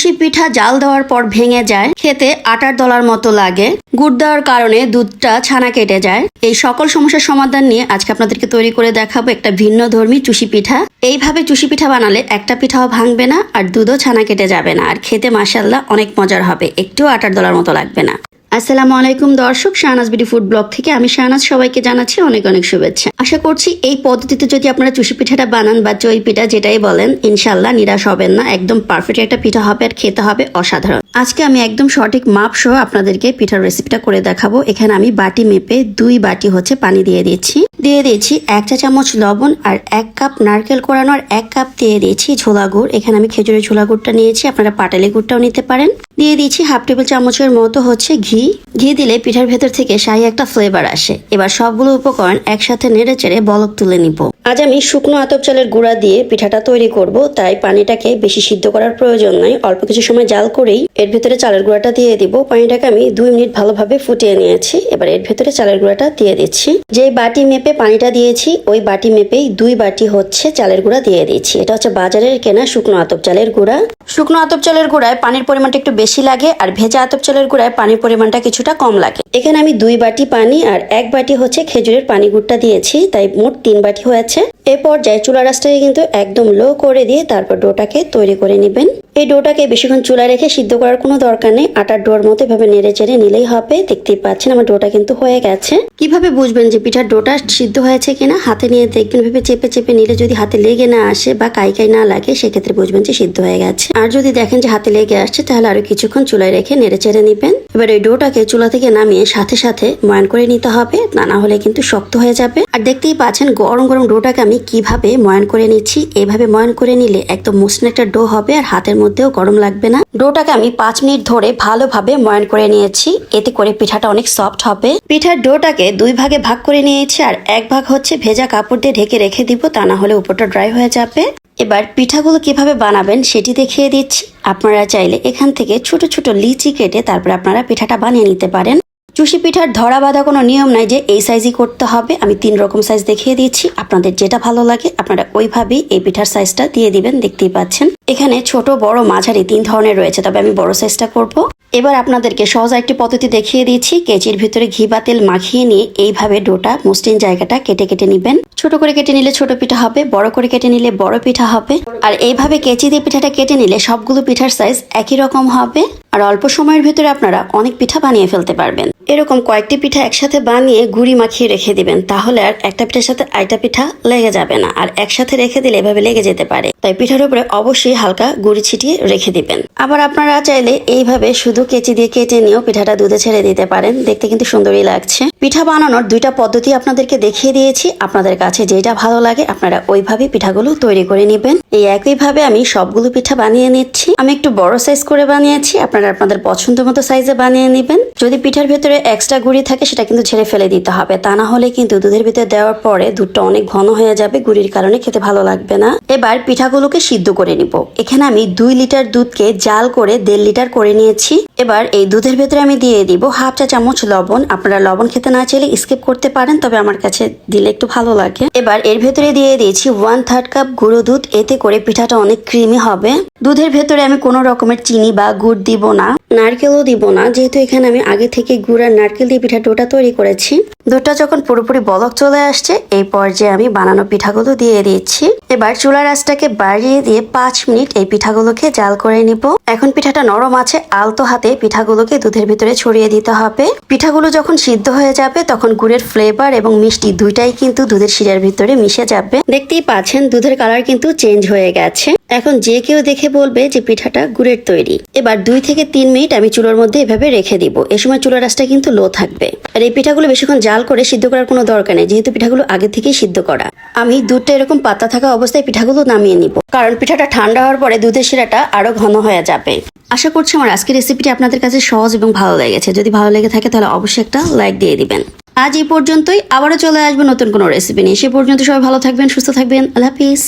চুষি পিঠা জাল দেওয়ার পর ভেঙে যায়। খেতে আটার দলার মতো লাগে। গুড় দেওয়ার কারণে দুধটা ছানা কেটে যায়। এই সকল সমস্যার সমাধান নিয়ে আজকে আপনাদেরকে তৈরি করে দেখাবো একটা ভিন্ন ধর্মী চুষি পিঠা। এইভাবে চুষি পিঠা বানালে একটা পিঠাও ভাঙবে না আর দুধও ছানা কেটে যাবে না। আর খেতে মাসাল্লাহ অনেক মজার হবে। একটু আটার দলার মতো লাগবে না। আসসালামু আলাইকুম দর্শক, শাহনাজ বিডি ফুড ব্লগ থেকে আমি শাহনাজ সবাইকে জানাচ্ছি অনেক অনেক শুভেচ্ছা। আশা করছি এই পদ্ধতিতে যদি আপনারা চুষি পিঠাটা বানান বা চই পিঠা যেটাই বলেন ইনশাল্লাহ নিরাশ হবেন না, একদম পারফেক্ট একটা পিঠা হবে আর খেতে হবে অসাধারণ। আজকে আমি একদম সঠিক মাপ সহ আপনাদেরকে পিঠার রেসিপিটা করে দেখাবো। এখানে আমি বাটি মেপে দুই বাটি হচ্ছে পানি দিয়ে দিচ্ছি। দিয়ে দিয়েছি এক চা চামচ লবণ আর এক কাপ নারকেল কোরানো আর এক কাপ দিয়ে দিয়েছি ঝোলা গুড়। এখানে আমি খেজুরের ঝোলা গুড়টা নিয়েছি, আপনারা পাটালি গুড়টাও নিতে পারেন। দিয়ে দিয়েছি হাফ টেবিল চামচের মতো হচ্ছে ঘি। ঘি দিলে পিঠার ভেতর থেকে শাহি একটা ফ্লেভার আসে। এবার সবগুলো উপকরণ একসাথে নেড়ে চেড়ে বলক তুলে নিব। আজ আমি শুকনো আতপ চালের গুঁড়া দিয়ে পিঠাটা তৈরি করব, তাই পানিটাকে বেশি সিদ্ধ করার প্রয়োজন নাই। অল্প কিছু সময় জাল করেই এর ভেতরে চালের গুঁড়াটা দিয়ে দিব। পানিটাকে আমি দুই মিনিট ভালোভাবে ফুটিয়ে নিয়েছি। এবার এর ভেতরে চালের গুঁড়াটা দিয়ে দিচ্ছি। যে বাটি মেপে পানিটা দিয়েছি, ওই বাটি মেপেই দুই বাটি হচ্ছে চালের গুঁড়া দিয়ে দিচ্ছি এটা হচ্ছে বাজারের কেনা শুকনো আতপ চালের গুঁড়া। শুকনো আতপ চালের গুঁড়ায় পানির পরিমাণটা একটু বেশি লাগে আর ভেজা আতপ চালের গুঁড়ায় পানির পরিমাণটা কিছুটা কম লাগে। এখানে আমি দুই বাটি পানি আর এক বাটি হচ্ছে খেজুরের পানি গুড়টা দিয়েছি, তাই মোট তিন বাটি হয়েছে। এ পর্যায়ে চুলা রাসটাকে কিন্তু একদম লো করে দিয়ে তারপর ডোটাকে তৈরি করে নেবেন। এই ডোটাকে বেশিক্ষণ চুলা রেখে সিদ্ধ করার কোনো দরকার নেই। আটার ডোর মতো এভাবে নেড়ে চেড়ে নিলেই হবে। দেখতেই পাচ্ছেন, আমার ডোটা কিন্তু হয়ে গেছে। কীভাবে বুঝবেন যে পিঠার ডোটা সিদ্ধ হয়েছে কিনা? হাতে নিয়ে দেখবেন, ভেবে চেপে চেপে নিলে যদি হাতে লেগে না আসে বা কাই কাই না লাগে, সেক্ষেত্রে বুঝবেন যে সিদ্ধ হয়ে গেছে। আর যদি দেখেন যে হাতে লেগে আসছে, তাহলে আরও কিছুক্ষণ চুলায় রেখে নেড়ে চেড়ে নিবেন। এবার এই ডোটাকে চুলা থেকে নামিয়ে সাথে সাথে ময়ান করে নিতে হবে। তা না হলে কিন্তু শক্ত হয়ে যাবে। আর দেখতেই পাচ্ছেন, গরম গরম ডোটাকে আমি কীভাবে ময়ান করে নিচ্ছি, এভাবে ময়ান করে নিলে একদম মসৃণ একটা ডো হবে আর হাতের মধ্যেও গরম লাগবে না। ডোটাকে আমি পাঁচ মিনিট ধরে ভালোভাবে ময়ান করে নিয়েছি। এতে করে পিঠাটা অনেক সফট হবে। পিঠার ডোটাকে দুই ভাগে ভাগ করে নিয়েছি আর এক ভাগ হচ্ছে ভেজা কাপড় দিয়ে ঢেকে রেখে দিব। তা না হলে উপরটা ড্রাই হয়ে যাবে। এবার পিঠাগুলো কীভাবে বানাবেন সেটি দেখিয়ে দিচ্ছি। আপনারা চাইলে এখান থেকে ছোট ছোট লিচি কেটে তারপরে আপনারা পিঠাটা বানিয়ে নিতে পারেন। চুষি পিঠার ধরা বাঁধা কোনো নিয়ম নাই যে এই সাইজই করতে হবে। আমি তিন রকম সাইজ দেখিয়ে দিচ্ছি। আপনাদের যেটা ভালো লাগে আপনারা ওইভাবেই এই পিঠার সাইজটা দিয়ে দিবেন, দেখতেই পাচ্ছেন। এখানে ছোট, বড়, মাঝারি তিন ধরনের রয়েছে, তবে আমি বড় সাইজটা করব। এবার আপনাদেরকে সহজ একটি পদ্ধতি দেখিয়ে দিচ্ছি। কেচির ভিতরে ঘি বা তেল মাখিয়ে নিয়ে এইভাবে ডোটা মসৃণ জায়গাটা কেটে কেটে নিবেন। ছোট করে কেটে নিলে ছোট পিঠা হবে, বড় করে কেটে নিলে বড় পিঠা হবে। আর এইভাবে কেচি দিয়ে পিঠাটা কেটে নিলে সবগুলো পিঠার সাইজ একই রকম হবে। আর অল্প সময়ের ভিতরে আপনারা অনেক পিঠা বানিয়ে ফেলতে পারবেন। এরকম কয়েকটি পিঠা একসাথে বানিয়ে গুড়ি মাখিয়ে রেখে দিবেন, তাহলে আর একটা পিঠার সাথে আরেকটা পিঠা লেগে যাবে না। আর একসাথে রেখে দিলে এভাবে লেগে যেতে পারে। তাই পিঠার উপরে অবশ্যই হালকা গুড়ি ছিটিয়ে রেখে দিবেন। আবার আপনারা চাইলে এইভাবে শুধু কেচি দিয়ে কেটে নিয়েও পিঠাটা দুধে ছেড়ে দিতে পারেন। দেখতে কিন্তু সুন্দরই লাগছে। পিঠা বানানোর দুইটা পদ্ধতি আপনাদেরকে দেখিয়ে দিয়েছি। আপনাদের কাছে যেটা ভালো লাগে, আপনারা ওইভাবে পিঠাগুলো তৈরি করে নেবেন। এই একইভাবে আমি সবগুলো পিঠা বানিয়ে নিচ্ছি। আমি একটু বড় সাইজ করে বানিয়েছি, আপনারা আপনাদের পছন্দ মতো সাইজে বানিয়ে নেবেন। যদি পিঠার ভেতরে এক্সট্রা গুড়ি থাকে, সেটা কিন্তু ছেড়ে ফেলে দিতে হবে। তা না হলে কিন্তু দুধের ভিতরে দেওয়ার পরে দুধটা অনেক ঘন হয়ে যাবে, গুড়ির কারণে খেতে ভালো লাগবে না। এবার পিঠাগুলোকে সিদ্ধ করে নিব। এখানে আমি দুই লিটার দুধকে জাল করে দেড় লিটার করে নিয়েছি। এবার এই দুধের ভেতরে আমি দিয়ে দিব হাফ চা চামচ লবণ। আপনারা লবণ খেতে না চাইলে স্কিপ করতে পারেন, তবে আমার কাছে দিলে একটু ভালো লাগে। এবার এর ভেতরে দিয়ে দিয়েছি ওয়ান থার্ড কাপ গুঁড়ো দুধ, এতে করে পিঠাটা অনেক ক্রিমি হবে। দুধের ভেতরে আমি কোনো রকমের চিনি বা গুড় দিব না, নারকেলও দিব না, যেহেতু এখানে আমি আগে থেকে গুড় আর নারকেল দিয়ে পিঠা ডোটা তৈরি করেছি। দুধটা যখন পুরোপুরি বলক চলে আসছে, এই পর্যায়ে আমি বানানো পিঠাগুলো দিয়ে দিচ্ছি। এবার চুলার আঁচটাকে বাড়িয়ে দিয়ে পাঁচ মিনিট এই পিঠাগুলোকে জাল করে নিব। এখন পিঠাটা নরম আছে, আলতো হাতে পিঠাগুলোকে দুধের ভিতরে ছড়িয়ে দিতে হবে। পিঠাগুলো যখন সিদ্ধ হয়ে যাবে, তখন গুড়ের ফ্লেভার এবং মিষ্টি দুইটাই কিন্তু দুধের শিরার ভিতরে মিশে যাবে। দেখতেই পাচ্ছেন, দুধের কালার কিন্তু চেঞ্জ হয়ে গেছে। এখন যে কেউ দেখে বলবে যে পিঠাটা গুড়ের তৈরি। এবার দুই থেকে তিন মিনিট আমি চুলোর মধ্যে এভাবে রেখে দিব। এ সময় চুলার আঁচটা কিন্তু লো থাকবে। আর এই পিঠাগুলো বেশিক্ষণ জাল করে সিদ্ধ করার কোনো দরকার নেই, যেহেতু পিঠাগুলো আগে থেকেই সিদ্ধ করা। আমি দুধটা এরকম পাতা থাকা অবস্থায় পিঠাগুলো নামিয়ে নিব। কারণ পিঠাটা ঠান্ডা হওয়ার পরে দুধের শিরাটা আরও ঘন হয়ে যাবে। আশা করছি আমার আজকের রেসিপিটি আপনাদের কাছে সহজ এবং ভালো লেগেছে। যদি ভালো লেগে থাকে তাহলে অবশ্যই একটা লাইক দিয়ে দিবেন। আজ এই পর্যন্তই। আবারও চলে আসব নতুন কোনো রেসিপি নিয়ে। সে পর্যন্ত সবাই ভালো থাকবেন, সুস্থ থাকবেন। আল্লাহ হাফিজ।